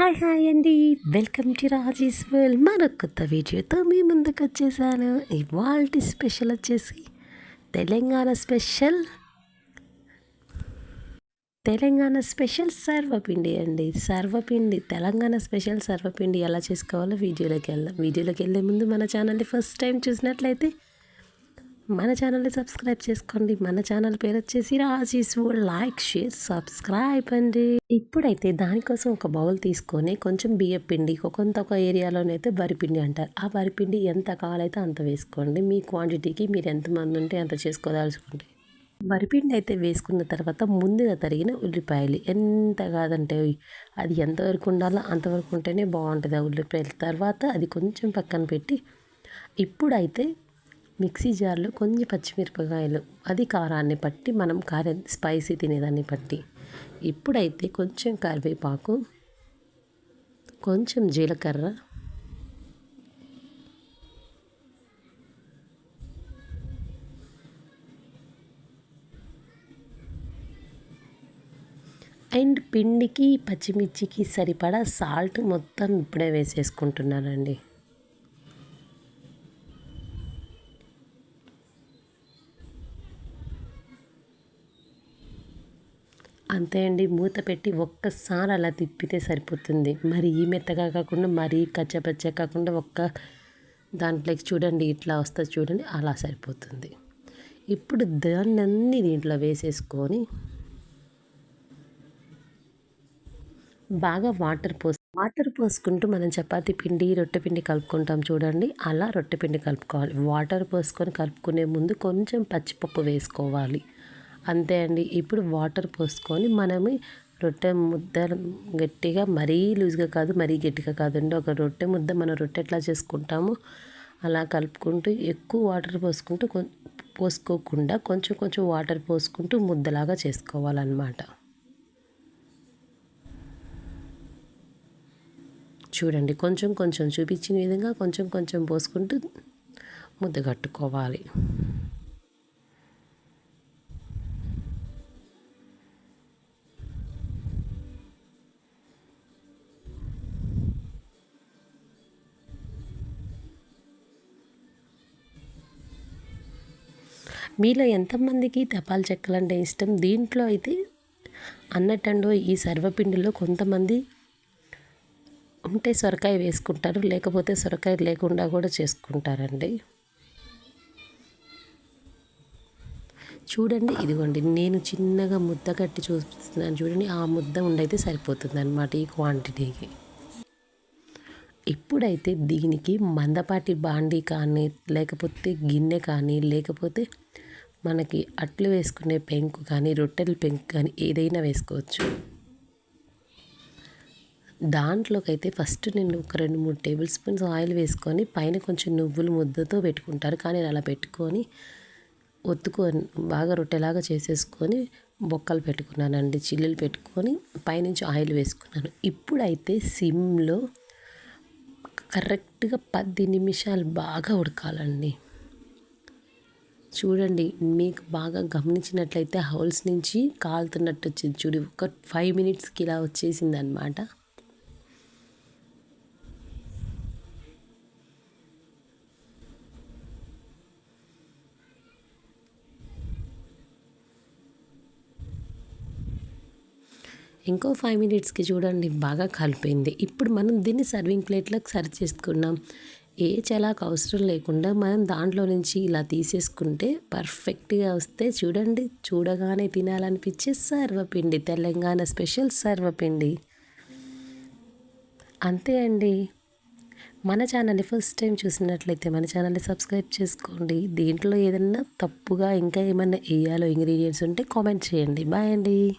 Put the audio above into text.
Hi hi అండి. Welcome to Raji's world. మన కొత్త వీడియోతో మీ ముందుకు వచ్చేసాను. ఇవాళ స్పెషల్ వచ్చేసి తెలంగాణ స్పెషల్. తెలంగాణ స్పెషల్ సర్వపిండి అండి. సర్వపిండి తెలంగాణ స్పెషల్ సర్వపిండి ఎలా చేసుకోవాలో వీడియోలోకి వెళ్దాం. వీడియోలోకి వెళ్ళే ముందు మన ఛానల్ని ఫస్ట్ టైం చూసినట్లయితే మన ఛానల్ని సబ్స్క్రైబ్ చేసుకోండి. మన ఛానల్ పేరు వచ్చేసి రాజీస్ లైక్ షేర్ సబ్స్క్రైబ్ అండి. ఇప్పుడైతే దానికోసం ఒక బౌల్ తీసుకొని కొంచెం బియ్యం పిండి కొంత ఒక ఏరియాలోనైతే వరిపిండి అంటారు. ఆ వరిపిండి ఎంత కావాలైతే అంత వేసుకోండి. మీ క్వాంటిటీకి మీరు ఎంతమంది ఉంటే అంత చేసుకోదలుచుకోండి వరిపిండి అయితే వేసుకున్న తర్వాత ముందుగా తరిగిన ఉల్లిపాయలు ఎంత కాదంటే అది ఎంతవరకు ఉండాలో అంతవరకు ఉంటేనే బాగుంటుంది ఆ ఉల్లిపాయల. తర్వాత అది కొంచెం పక్కన పెట్టి ఇప్పుడైతే మిక్సీ జార్లో కొన్ని పచ్చిమిరపకాయలు అది కారాన్ని పట్టి మనం కారం స్పైసీ తినేదాన్ని బట్టి ఇప్పుడైతే కొంచెం కరివేపాకు కొంచెం జీలకర్ర అండ్ పిండికి పచ్చిమిర్చికి సరిపడా సాల్ట్ మొత్తం ఇప్పుడే వేసేసుకుంటున్నానండి. అంతే అండి. మూత పెట్టి ఒక్కసారి అలా తిప్పితే సరిపోతుంది. మరి ఈ మెత్తగా కాకుండా మరీ కచ్చపచ్చ కాకుండా ఒక్క దాంట్లోకి చూడండి ఇట్లా వస్తుంది చూడండి అలా సరిపోతుంది. ఇప్పుడు దాన్ని దీంట్లో వేసేసుకొని బాగా వాటర్ పోసి వాటర్ పోసుకుంటూ మనం చపాతీ పిండి రొట్టె పిండి కలుపుకుంటాం చూడండి. అలా రొట్టె పిండి కలుపుకోవాలి. వాటర్ పోసుకొని కలుపుకునే ముందు కొంచెం పచ్చిపప్పు వేసుకోవాలి. అంతే అండి. ఇప్పుడు వాటర్ పోసుకొని మనము రొట్టె ముద్ద గట్టిగా మరీ లూజ్గా కాదు మరీ గట్టిగా కాదండి. ఒక రొట్టె ముద్ద మనం రొట్టె ఎట్లా చేసుకుంటామో అలా కలుపుకుంటూ ఎక్కువ వాటర్ పోసుకుంటూ పోసుకోకుండా కొంచెం కొంచెం వాటర్ పోసుకుంటూ ముద్దలాగా చేసుకోవాలన్నమాట. చూడండి కొంచెం కొంచెం చూపించిన విధంగా కొంచెం కొంచెం పోసుకుంటూ ముద్ద కట్టుకోవాలి. మీలో ఎంతమందికి తపాల్ చెక్కలు అంటే ఇష్టం? దీంట్లో అయితే అన్నట్టండో ఈ సర్వపిండిలో కొంతమంది ఉంటే సొరకాయ వేసుకుంటారు లేకపోతే సొరకాయ లేకుండా కూడా చేసుకుంటారండి. చూడండి ఇదిగోండి నేను చిన్నగా ముద్ద కట్టి చూపిస్తున్నాను చూడండి ఆ ముద్ద ఉండైతే సరిపోతుంది అనమాట ఈ క్వాంటిటీకి. ఇప్పుడైతే దీనికి మందపాటి బాండీ కానీ లేకపోతే గిన్నె కానీ లేకపోతే మనకి అట్లు వేసుకునే పెంకు కానీ రొట్టెల పెంకు కానీ ఏదైనా వేసుకోవచ్చు. దాంట్లోకైతే ఫస్ట్ నేను ఒక రెండు మూడు టేబుల్ స్పూన్స్ ఆయిల్ వేసుకొని పైన కొంచెం నువ్వులు ముద్దతో పెట్టుకుంటారు కానీ అలా పెట్టుకొని ఒత్తుకొని బాగా రొట్టెలాగా చేసేసుకొని బొక్కలు పెట్టుకున్నానండి. చిల్లులు పెట్టుకొని పైనుంచి ఆయిల్ వేసుకున్నాను. ఇప్పుడైతే సిమ్లో కరెక్ట్గా పది నిమిషాలు బాగా ఉడకాలండి. చూడండి మీకు బాగా గమనించినట్లయితే హౌల్స్ నుంచి కాలుతున్నట్టు వచ్చింది. చూడు ఒక ఫైవ్ మినిట్స్కి ఇలా వచ్చేసింది అనమాట ఇంకో ఫైవ్ మినిట్స్కి చూడండి బాగా కలిపింది ఇప్పుడు మనం దీన్ని సర్వింగ్ ప్లేట్లకు సర్వ్ చేసుకున్నాం ఏ చలాకు అవసరం లేకుండా మనం దాంట్లో నుంచి ఇలా తీసేసుకుంటే పర్ఫెక్ట్గా వస్తే చూడండి చూడగానే తినాలనిపించే సర్వపిండి తెలంగాణ స్పెషల్ సర్వపిండి. అంతే అండి. మన ఛానల్ని ఫస్ట్ టైం చూసినట్లయితే మన ఛానల్ని సబ్స్క్రైబ్ చేసుకోండి. దీంట్లో ఏదన్నా తప్పుగా ఇంకా ఏమన్నా వేయాలో ఇంగ్రీడియంట్స్ ఉంటే కామెంట్ చేయండి. బాయ్ అండి.